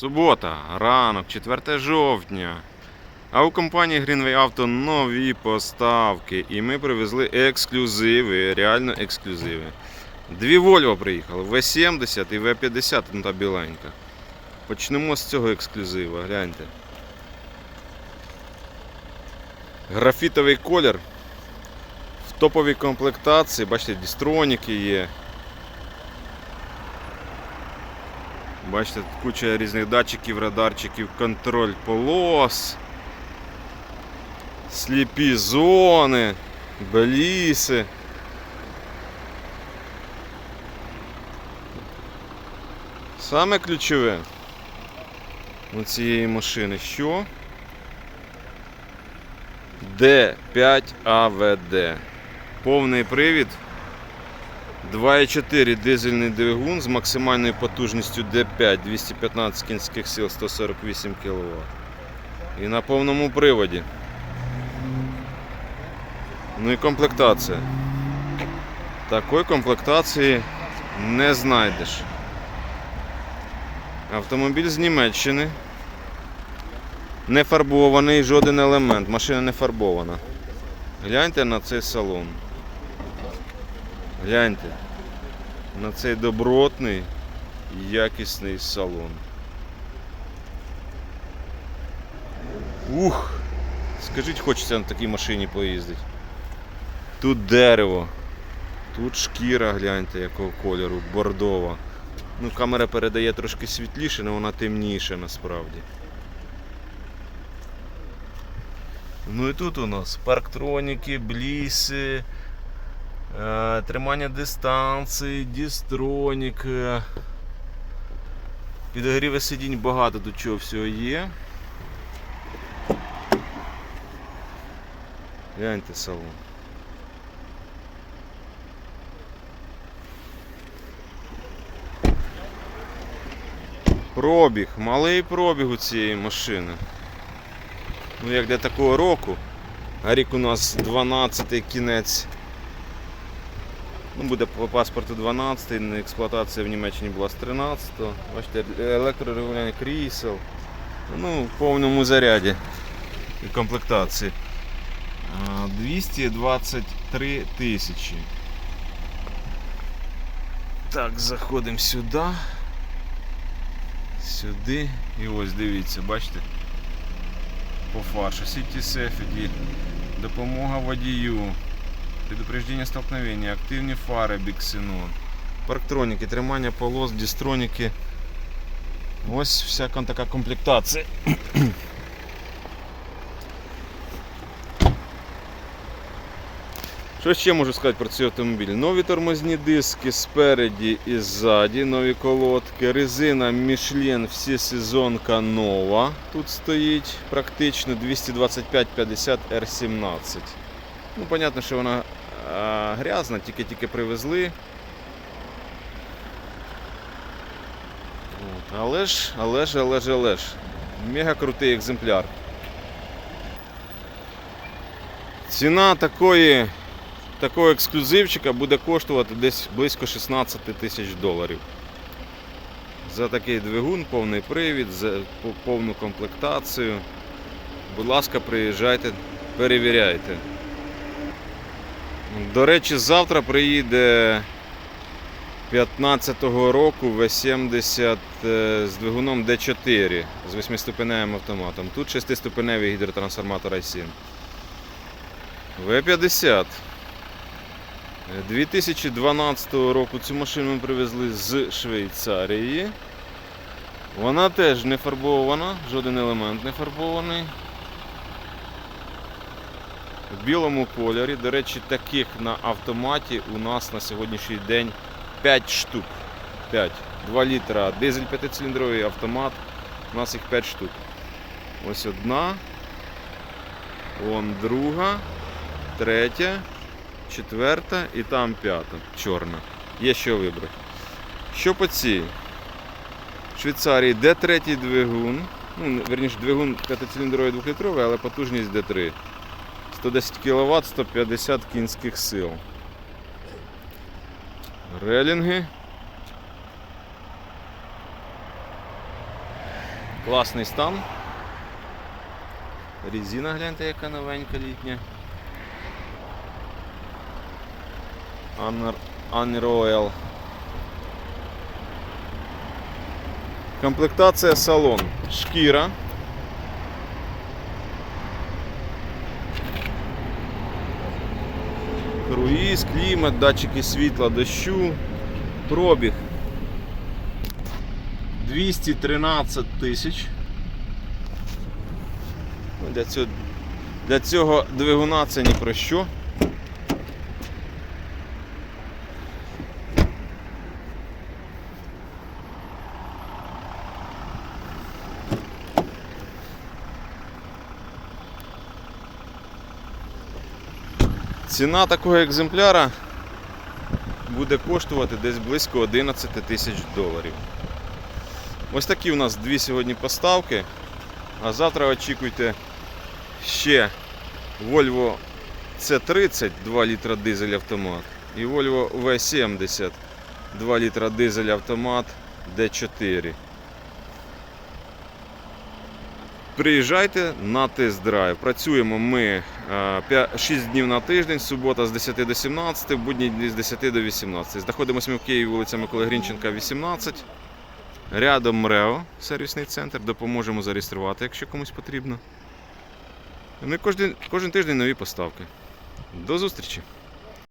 Субота, ранок, 4 жовтня. А у компанії Greenway Auto нові поставки. І ми привезли ексклюзиви, реально ексклюзиви. Дві Volvo приїхали, V70 і V50, ну та біленька. Почнемо з цього ексклюзива, гляньте. Графітовий колір. В топовій комплектації, бачите, дістроніки є. Бачите, тут куча різних датчиків, радарчиків, контроль полос, сліпі зони, беліси. Саме ключове у цієї машини що? D5AVD. Повний привід 2,4 дизельний двигун з максимальною потужністю D5 215 кінських сил 148 кВт. І на повному приводі. Ну і комплектація. Такої комплектації не знайдеш. Автомобіль з Німеччини. Не фарбований жоден елемент. Машина не фарбована. Гляньте на цей салон. Гляньте на цей добротний якісний салон. Ух! Скажіть, хочеться на такій машині поїздити. Тут дерево, тут шкіра, гляньте, якого кольору, бордова. Ну, камера передає трошки світліше, але вона темніша насправді. Ну і тут у нас парктроніки, бліси, тримання дистанції, дістронік. е, Підогріви сидінь багато тут чого всього є. Гляньте салон. Пробіг, малий пробіг у цієї машини. Ну як для такого року. А рік у нас 12 кінець. Ну, буде по паспорту 12, експлуатація в Німеччині була з 13. Бачите, електрорегулювання крісел. Ну, в повному заряді і комплектації. 223 тисячі. Так, заходимо сюди. Сюди. І ось дивіться, бачите? по фаршу, City Safety, допомога водію, предупреждення столкновення, активні фари Bixenon, парктроніки, тримання полос, дістроніки. Ось вся така комплектація. Що ще можу сказати про цей автомобіль? Нові тормозні диски спереді і ззаді, нові колодки, резина Michelin всесезонка нова. Тут стоїть практично 225-50 R17. Ну, понятно, що вона грязна, тільки-тільки привезли. Але ж, але ж, але ж, але ж. Мега крутий екземпляр. Ціна такої такого ексклюзивчика буде коштувати десь близько 16 тисяч доларів. За такий двигун, повний привід, за повну комплектацію. Будь ласка, приїжджайте, перевіряйте. До речі, завтра приїде 15-го року V70 е, з двигуном D4 з 8-ступеневим автоматом. Тут 6-ступеневий гідротрансформатор i7. V50. 2012 року цю машину ми привезли з Швейцарії. Вона теж не фарбована, жоден елемент не фарбований. В білому кольорі. До речі, таких на автоматі у нас на сьогоднішній день 5 штук. 5. 2 літра дизель 5-циліндровий автомат. У нас їх 5 штук. Ось одна. Вон друга, третя, четверта і там п'ята, чорна. Є що вибрати. Що по цій? В Швейцарії D3 двигун. Ну, верніше, двигун 5-циліндровий 2-літровий, але потужність D3. 110 кВт, 150 кінських сил. Релінги. Класний стан. Резина, гляньте, яка новенька літня. Unr- Unroyal. Комплектація салон. Шкіра. Круїз, клімат, датчики світла, дощу, пробіг 213 тисяч. Ну, Для цього, для цього двигуна це ні про що. Ціна такого екземпляра буде коштувати десь близько 11 тисяч доларів. Ось такі у нас дві сьогодні поставки. А завтра очікуйте ще Volvo C30 2 літра дизель автомат і Volvo V70 2 літра дизель автомат D4. Приїжджайте на тест-драйв. Працюємо ми 6 днів на тиждень, субота з 10 до 17, будні дні з 10 до 18. Знаходимося ми в Києві, вулиця Миколи Грінченка, 18. Рядом МРЕО, сервісний центр, допоможемо зареєструвати, якщо комусь потрібно. І кожен, кожен тиждень нові поставки. До зустрічі!